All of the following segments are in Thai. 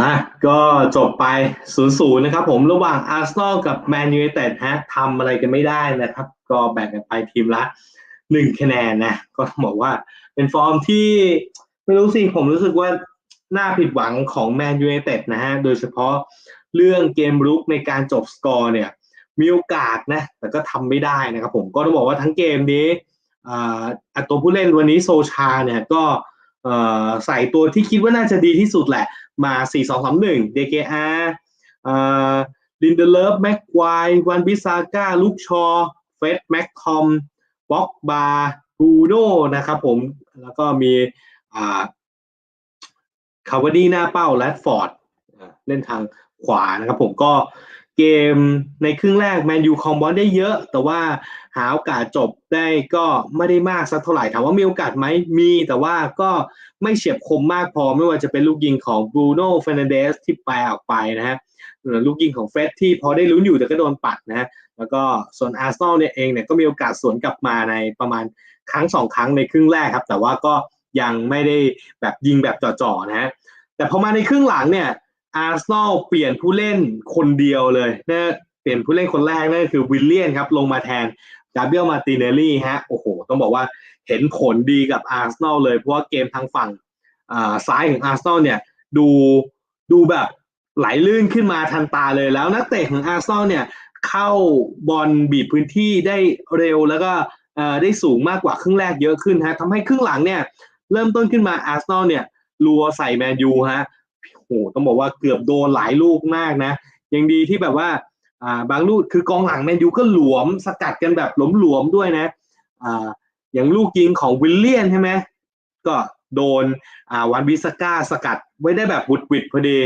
อะก็จบไป0ูนย์นะครับผมระหว่างอาร์เซนอลกับแมนยูไนเต็ดฮะทำอะไรกันไม่ได้นะครับ ก็แบ่งกันไปทีมละหนึ่งคะแนนนะ ก็ต้องบอกว่าเป็นฟอร์มที่ไม่รู้สิ ผมรู้สึกว่าน่าผิดหวังของแมนยูไนเต็ดนะฮะ โดยเฉพาะเรื่องเกมรุกในการจบสกอร์เนี่ย มีโอกาสนะ แต่ก็ทำไม่ได้นะครับผมก็ต้องบอกว่าทั้งเกมนี้อ่าตัวผู้เล่นวันนี้โซชาเนี่ยก็ ใส่ตัวที่คิดว่าน่าจะดีที่สุดแหละ มา 4 2 3 1 DKR ลินเดเลฟแม็กควายวันบิซาก้าลูกชอเฟสแม็กคอมบ็อกบาบูโนนะครับผม แล้วก็มีคาวาดีหน้าเป้าแรดฟอร์ดเล่นทางขวานะครับผมก็ เกมในครึ่งแรกแมนยูคอมบอลได้เยอะ แต่ว่าหาโอกาสจบได้ก็ไม่ได้มากสักเท่าไหร่ถามว่ามีโอกาสไหมมีแต่ว่าก็ไม่เฉียบคมมากพอไม่ว่าจะเป็นลูกยิงของบรูโน่เฟรนเดสที่แปลออกไปนะฮะหรือลูกยิงของเฟรดที่พอได้ลุ้นอยู่แต่ก็โดนปัดนะฮะแล้วก็ส่วนอาร์เซนอลเนี่ยเองเนี่ยก็มีโอกาสสวนกลับมาในประมาณครั้งสองครั้งในครึ่งแรกครับ แต่ว่าก็ยังไม่ได้แบบยิงแบบจ่อๆนะฮะแต่พอมาในครึ่งหลังเนี่ย อาร์ซนอลเปลี่ยนผู้เล่นคนเดียวเลยนะเปลี่ยนผู้เล่นคนแรกนั่นคือวิลเลียนครับ ลงมาแทนดาเบียลมาติเนลลี่ฮะโอ้โห ต้องบอกว่าเห็นผลดีกับอาร์เซนอลเลย เพราะว่าเกมทางฝั่งซ้ายของอาร์เซนอลเนี่ยดูดูแบบไหลลื่นขึ้นมาทันตาเลยแล้วนักเตะของอาร์เซนอลเนี่ยเข้าบอลบีบพื้นที่ได้เร็วแล้วก็ได้สูงมากกว่าครึ่งแรกเยอะขึ้นฮะทำให้ครึ่งหลังเนี่ยเริ่มต้นขึ้นมาอาร์เซนอลเนี่ยรัวใส่แมนยูฮะ โหต้องบอกว่าเกือบโดนหลายลูกมากนะ ยังดีที่แบบว่าอ่าบางลูกคือกองหลังแมนยูก็หลวมสกัดกันแบบหลวมๆด้วยนะอ่าอย่างลูกยิงของวิลเลียนใช่ไหมก็โดนอ่าวันวิสก้าสกัดไว้ได้แบบบุดวิดพอดี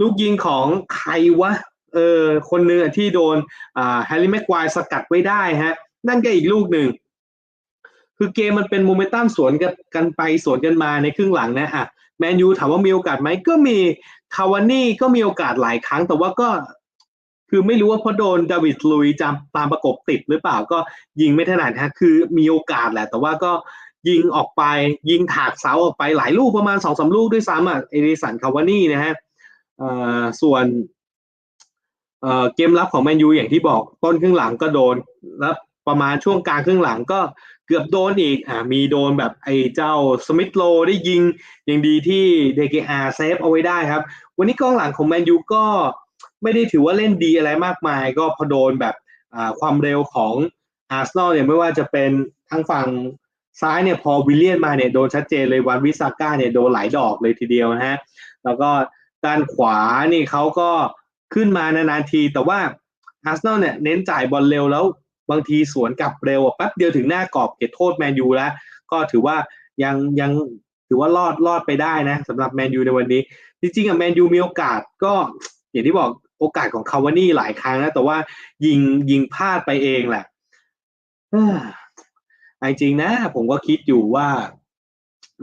ลูกยิงของใครวะเออคนหนึ่งที่โดนอ่าแฮร์รี่แม็กควายสกัดไว้ได้ฮะ นั่นก็อีกลูกหนึ่ง คือเกมมันเป็นโมเมนตัมสวนกันไปสวนกันมาในครึ่งหลังนะอะ แมนยูถามว่ามีโอกาสไหมก็มีคาวานี่ก็มีโอกาสหลายครั้ง แต่ว่าก็ คือไม่รู้ว่าเพอโดนดาวิดลุยจำตามประกบติดหรือเปล่าก็ยิงไม่ถนัดฮะคือมีโอกาสแหละ แต่ว่าก็ยิงออกไป ยิงถากเสาออกไปหลายลูกประมาณสองสาลูกด้วยซ้ำอะเอริสันคาวานี่นะฮะส่วนเกมรับของแมนยูอย่างที่บอกต้นครึ่งหลังก็โดนแล้วประมาณช่วงกลางครึ่งหลังก็ เกือบโดนอีกอ่ามีโดนแบบไอ้เจ้าสมิธโลได้ยิงยังดีที่เดเกอาเซฟเอาไว้ได้ครับ วันนี้กองหลังของแมนยูก็ไม่ได้ถือว่าเล่นดีอะไรมากมาย ก็พอโดนแบบอ่าความเร็วของอาร์เซนอลเนี่ยไม่ว่าจะเป็นทางฝั่งซ้ายเนี่ยพอวิลเลียนมาเนี่ยโดนชัดเจนเลยวันวิซาก้าเนี่ยโดนหลายดอกเลยทีเดียวนะฮะแล้วก็ด้านขวานี่เขาก็ขึ้นมานานๆที แต่ว่าอาร์เซนอลเนี่ยเน้นจ่ายบอลเร็วแล้ว บางทีสวนกลับเร็วแป๊บเดียวถึงหน้ากรอบเขตโทษแมนยูแล้ว ก็ถือว่ายังยังถือว่ารอดรอดไปได้นะสำหรับแมนยูในวันนี้ จริงๆอะแมนยูมีโอกาสก็อย่างที่บอกโอกาสของคาวานี่หลายครั้งนะแต่ว่ายิงยิงพลาดไปเองแหละจริงนะ ผมก็คิดอยู่ว่า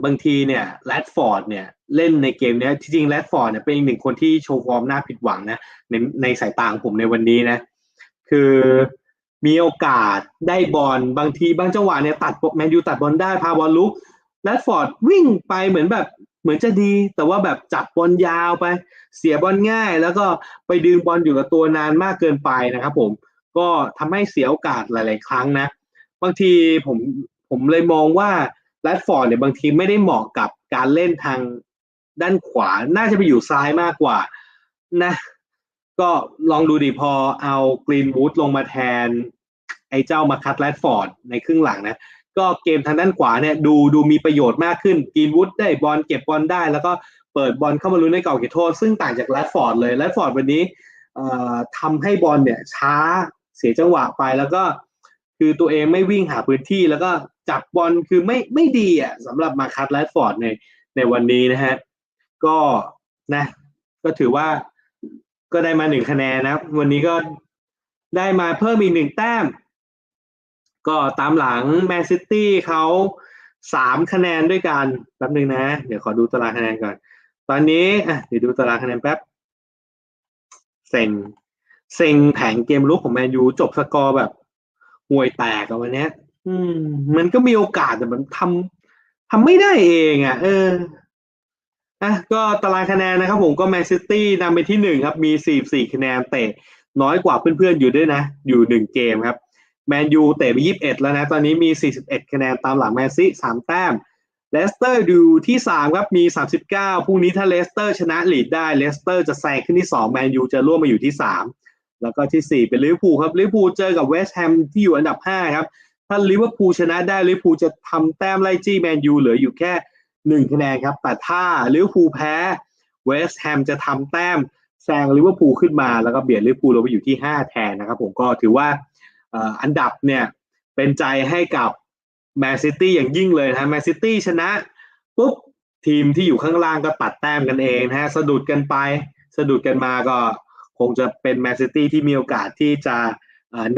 บางทีเนี่ยแรดฟอร์ดเนี่ยเล่นในเกมนี้จริงๆแรดฟอร์ดเนี่ยเป็นอีกหนึ่งคนที่โชว์ฟอร์มน่าผิดหวังนะในในสายตาของผมในวันนี้นะ คือ มีโอกาสได้บอลบางทีบางจังหวะเนี่ยตัดแมนยูตัดบอลได้พาบอลลุกแรดฟอร์ดวิ่งไปเหมือนแบบเหมือนจะดี แต่ว่าแบบจับบอลยาวไป เสียบอลง่าย แล้วก็ไปดึงบอลอยู่กับตัวนานมากเกินไปนะครับผมก็ทำให้เสียโอกาสหลาย ๆ ครั้งนะ บางทีผมผมเลยมองว่าแรดฟอร์ดเนี่ยบางทีไม่ได้เหมาะกับการเล่นทางด้านขวา น่าจะไปอยู่ซ้ายมากกว่านะ ก็ลองดูดิพอเอากรีนวูดลงมาแทน ไอ้เจ้ามาคัตแรดฟอร์ดในครึ่งหลังนะ ก็เกมทางด้านขวาเนี่ยดูดูมีประโยชน์มากขึ้นกรีนวูดได้บอลเก็บบอลได้ แล้วก็เปิดบอลเข้ามาลุ้นในเก่าเขตโทษ ซึ่งต่างจากแรดฟอร์ดเลยแรดฟอร์ดวันนี้ทำให้บอลเนี่ยช้าเสียจังหวะไปแล้วก็คือตัวเองไม่วิ่งหาพื้นที่แล้วก็จับบอลคือไม่ไม่ดีอะสำหรับมาคัตแรดฟอร์ดในในวันนี้นะฮะก็นะก็ถือว่า ก็ได้มาหนึ่งคะแนนนะครับ วันนี้ก็ได้มาเพิ่มอีกหนึ่งแต้ม ก็ตามหลังแมนซิตี้เขาสามคะแนนด้วยกันแป๊บหนึ่งนะ เดี๋ยวขอดูตารางคะแนนก่อน ตอนนี้อะเดี๋ยวดูตารางคะแนนแป๊บเซ็งเซ็งแผงเกมลุกของแมนยูจบสกอร์แบบห่วยแตกอะวันนี้อืม มันก็มีโอกาสแต่มันทำทำไม่ได้เองอะ เออ อะก็ตารางคะแนนนะครับผมก็แมนซิตี้นำไปที่หนึ่งครับ มี44คะแนนเตะน้อยกว่าเพื่อนๆอยู่ด้วยนะ อยู่หนึ่งเกมครับแมนยูเตะไป21แล้วนะ ตอนนี้มี41คะแนนตามหลังแมนซีสามแต้มเลสเตอร์อยู่ที่3ครับมี39พรุ่งนี้ถ้าเลสเตอร์ชนะลีดได้เลสเตอร์จะแซงขึ้นที่2แมนยูจะร่วมมาอยู่ที่3แล้วก็ที่4เป็นลิเวอร์พูลครับลิเวอร์พูลเจอกับเวสต์แฮมที่อยู่อันดับ5ครับถ้าลิเวอร์พูลชนะได้ลิเวอร์พูลจะทำแต้มไล่จี้แมนยูเหลืออยู่แค่ หนึ่งคะแนนครับ แต่ถ้าลิเวอร์พูลแพ้เวสต์แฮมจะทำแต้มแซงลิเวอร์พูลขึ้นมาแล้วก็เบียดลิเวอร์พูลลงไปอยู่ที่ 5 แทนนะครับ ผมก็ถือว่าอันดับเนี่ยเป็นใจให้กับแมนซิตี้อย่างยิ่งเลยนะแมนซิตี้ชนะปุ๊บทีมที่อยู่ข้างล่างก็ตัดแต้มกันเองนะฮะสะดุดกันไป สะดุดกันมาก็คงจะเป็นแมนซิตี้ที่มีโอกาสที่จะ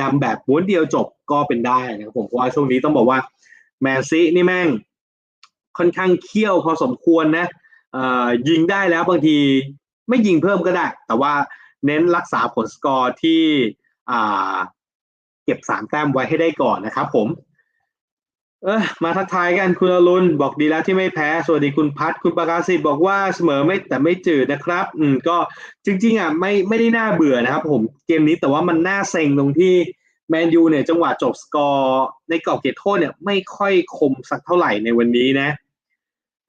นำแบบม้วนเดียวจบก็เป็นได้นะครับผมเพราะว่าช่วงนี้ต้องบอกว่าแมนซีนี่แม่ง ค่อนข้างเคี่ยวพอสมควรนะยิงได้แล้วบางทีไม่ยิงเพิ่มก็ได้ แต่ว่าเน้นรักษาผลสกอร์ที่เก็บสามแต้มไว้ให้ได้ก่อนนะครับผม เออมาทักทายกันคุณอรุณบอกดีแล้วที่ไม่แพ้ สวัสดีคุณพัทคุณประกาศิบอกว่าเสมอไม่แต่ไม่จืดนะครับ อืมก็จริง ๆอะไม่ไม่ได้น่าเบื่อนะครับผมเกมนี้แต่ว่ามันน่าเซ็งตรงที่แมนยูเนี่ยจังหวะจบสกอร์ในกรอบเขตโทษเนี่ยไม่ค่อยคมสักเท่าไหร่ในวันนี้นะ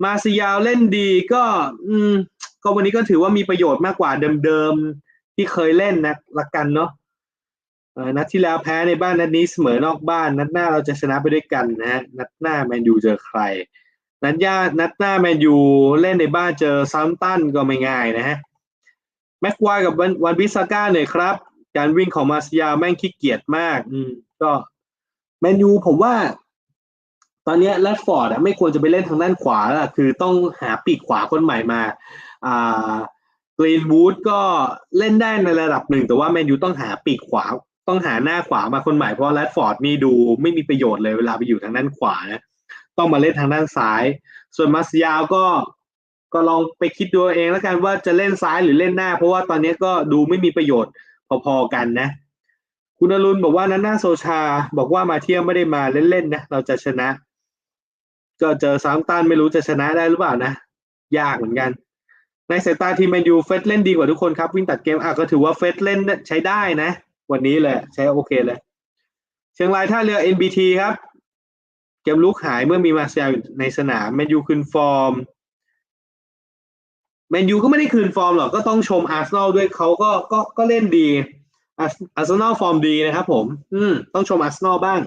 มาซิยาวเล่นดีก็ อืม ก็วันนี้ก็ถือว่ามีประโยชน์มากกว่าเดิมๆที่เคยเล่นนะละกันเนาะนัดที่แล้วแพ้ในบ้านนัดนี้เสมอนอกบ้าน นัดหน้าเราจะชนะไปด้วยกันนะฮะนัดหน้าแมนยูเจอใคร นัดย่านัดหน้าแมนยูเล่นในบ้านเจอซัมตันก็ไม่ง่ายนะฮะแม็กควายกับวันวันบิสก้าหน่อยครับ การวิ่งของมาซิยาแม่งขี้เกียจมาก อืม ก็แมนยูผมว่า ตอนนี้แรดฟอร์ดไม่ควรจะไปเล่นทางด้านขวาแล้วคือต้องหาปีกขวาคนใหม่มาอ่ากรีนวูดก็เล่นได้ในระดับหนึ่ง แต่ว่าแมนยูต้องหาปีกขวา ต้องหาหน้าขวามาคนใหม่เพราะแรดฟอร์ดนี่ดูไม่มีประโยชน์เลยเวลาไปอยู่ทางด้านขวานะต้องมาเล่นทางด้านซ้าย ส่วนมาซิยาวก็ก็ลองไปคิดดูเองแล้วกันว่าจะเล่นซ้ายหรือเล่นหน้า เพราะว่าตอนนี้ก็ดูไม่มีประโยชน์พอๆกันนะ คุณอรุณบอกว่านั้นหน้าโซชา บอกว่ามาเที่ยวไม่ได้มาเล่นๆนะเราจะชนะ ก็เจอซามตันไม่รู้จะชนะได้หรือเปล่านะ ยากเหมือนกัน ในสายตาทีมแมนยูเฟสเล่นดีกว่าทุกคนครับ วิ่งตัดเกมอะก็ถือว่าเฟสเล่นใช้ได้นะ วันนี้เลยใช้โอเคเลย เชียงรายท่าเรือ NBT ครับ เกมลุกหายเมื่อมีมาเซียในสนามแมนยูคืนฟอร์มแมนยูก็ไม่ได้คืนฟอร์มหรอกก็ต้องชมอาร์เซนอลด้วยเขาก็ก็ก็เล่นดีอาร์เซนอลฟอร์มดีนะครับผม อืมต้องชมอาร์เซนอลบ้าง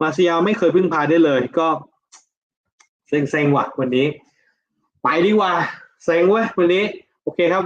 มาเซียไม่เคยพึ่งพาได้เลย ก็เซ็งๆว่ะวันนี้ ไปดีกว่าเซ็งเว้ยวันนี้ โอเคครับ